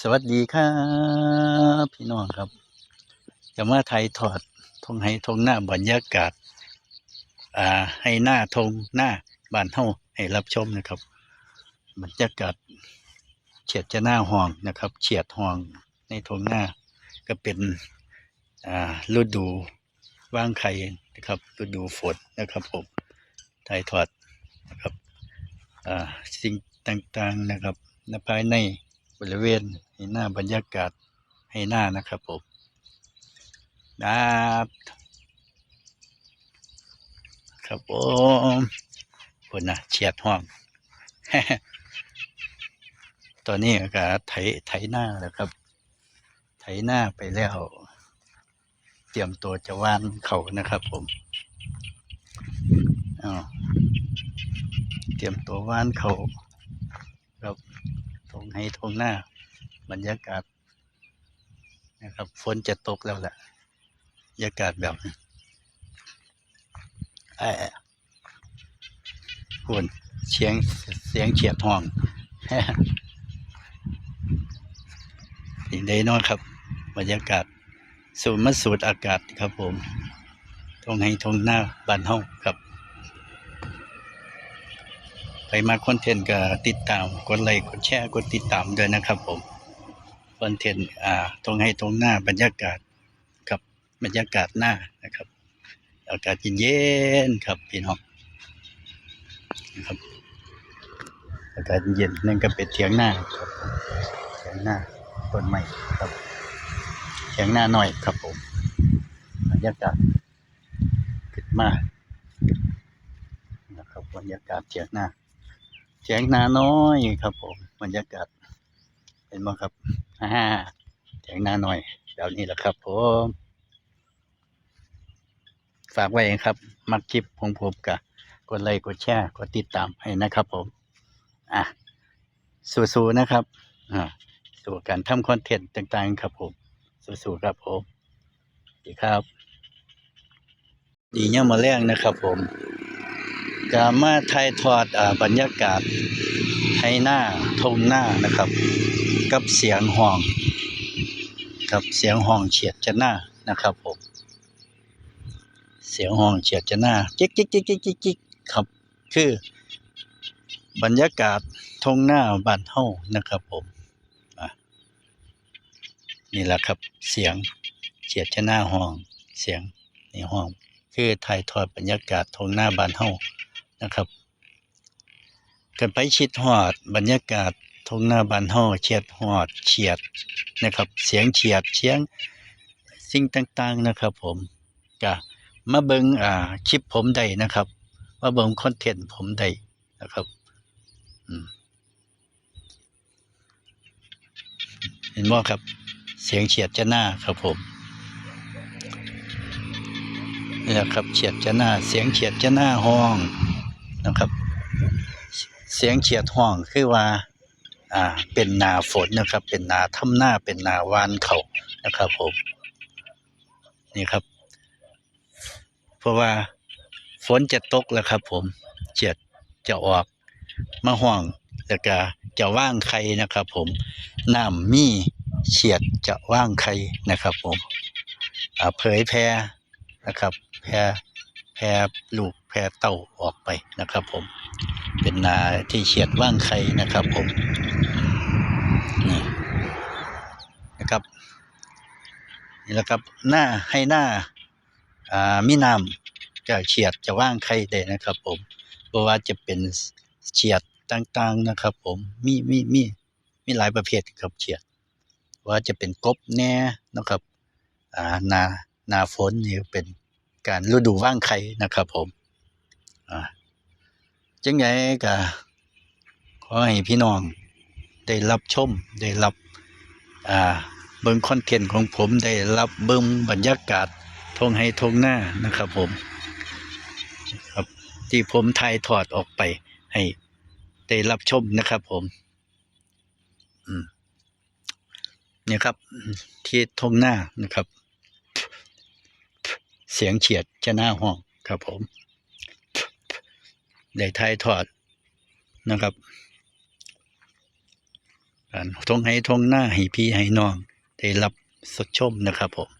สวัสดีครับ พี่น้องครับ จะมาไทยถอดทงให้ทงหน้าบรรยากาศ อ่า ให้หน้าทงหน้าบ้านเฮาให้รับชมนะครับ บรรยากาศเฉียดจะหน้าห้องนะครับ เฉียดห้องในทงหน้าก็เป็น อ่าฤดูว่างไข่นะครับฤดูฝนนะครับผมไทยถอดนะครับ อ่าสิ่งต่างๆนะครับในภายใน ริเวณให้หน้าบรรยากาศให้หน้านะครับผมครับครับผมคนนะเฉียดห้อง ตอนนี้ก็ไถไถหน้าแล้วครับ ไถหน้าไปแล้ว เตรียมตัวจะว่านเขานะครับ ผมเตรียมตัวว่านเขา งให้ทงหน้า บรรยากาศนะครับฝนจะตกแล้วแหละบรรยากาศแบบนี้ไอ้คุณเสียงเสียงเฉียดห้องสิ่งใดเนอนครับ บรรยากาศสูดมาสูดอากาศครับผมทงให้ทงหน้าบานเฮาครับ มาคอนเทนต์ก็ติดตาม กดไลค์ กดแชร์ กดติดตามด้วยนะครับผม คอนเทนต์อ่าทงให้ทงหน้าบรรยากาศกับบรรยากาศหน้านะครับ อากาศเย็นๆครับพี่น้องนะครับ อากาศเย็นนั่นก็เป็นเถียงหน้าครับเถียงหน้าต้นไม้ครับเถียงหน้าหน่อยครับผม บรรยากาศขึ้นมานะครับบรรยากาศเถียงหน้า เถียงนาน้อยครับผมบรรยากาศเห็นไหมครับอ่าเถียงนาหน่อยแบบนี้แหละครับผมฝากไว้เองครับ มักคลิปของผมกะกดไลค์กดแชร์กดติดตามให้นะครับผม อะ สู้ๆนะครับ อ่าสู่การทำคอนเทนต์ต่างๆ ครับผม สู้ๆครับผมดีครับ ดีเนี่ยมมาแรงนะครับผม กามาไทยทอดอบรรยากาศให้หน้าทงหน้านะครับ กับเสียงห้อง กับเสียงห้องเฉียดจะหน้านะครับผมเสียงห้องเฉียดจะหน้าจิกจิกจิกจิกจิกจิกครับ คือบรรยากาศทงหน้าบ้านเฮานะครับผมนี่แหละครับเสียงเฉียดจะหน้าห้องเสียงในห้อง คือถ่ายทอดบรรยากาศทงหน้าบ้านเฮา นะครับกันไปชิดหอด บรรยากาศทงหน้าบานเฮาเฉียดหอดเฉียดนะครับ เสียงเฉียดเสียงสิ่งต่างๆนะครับ ผมก็มาเบิงอ่าคลิปผมได้นะครับมาเบิงคอนเทนต์ผมได้นะครับเห็นบ่ครับ เสียงเฉียดจะหน้าครับผมนี่แหละครับเฉียดจะหน้า เสียงเฉียดจะหน้าห้อง นะครับ เสียงเฉียดห้องคือว่าอ่าเป็นนาฝนนะครับ เป็นนาทำหน้าเป็นนาวานเขานะครับ ผมนี่ครับ เพราะว่าฝนจะตกแล้วครับ ผมเฉียดจะออกมาห้องแล้วก็จะว่างไข่นะครับ ผมน้ำมีเฉียดจะว่างไข่นะครับ ผมเผยแพร่นะครับ แพร่แพร่ลูก พร่เต้าออกไปนะครับ ผม เป็นนาที่เฉียดว่างไข่นะครับ ผมนี่นะครับนี่แหละครับหน้าให้หน้าอ่ามีน้ำจะเฉียดจะว่างไข่ได้นะครับ ผมเพราะว่าจะเป็นเฉียดต่างๆนะครับ ผมมีมีมีมีหลายประเภทครับเฉียด ว่าจะเป็นกบแน่นะครับอ่านานาฝนนี่เป็นการฤดูว่างไข่นะครับผม จังไงก็ขอให้พี่น้องได้รับชมได้รับเบิ่งคอนเทนต์ของผมได้รับเบิ่งบรรยากาศทงให้ทงหน้านะครับผมครับที่ผมถ่ายทอดออกไป ให้ได้รับชมนะครับผมเนี่ยครับ ที่ทงหน้านะครับ เสียงเฉียดจะหน้าห้องครับผม ได้ถ่ายทอดนะครับการทงให้ทงหน้าให้พี่ให้น้องได้รับสดชมนะครับผม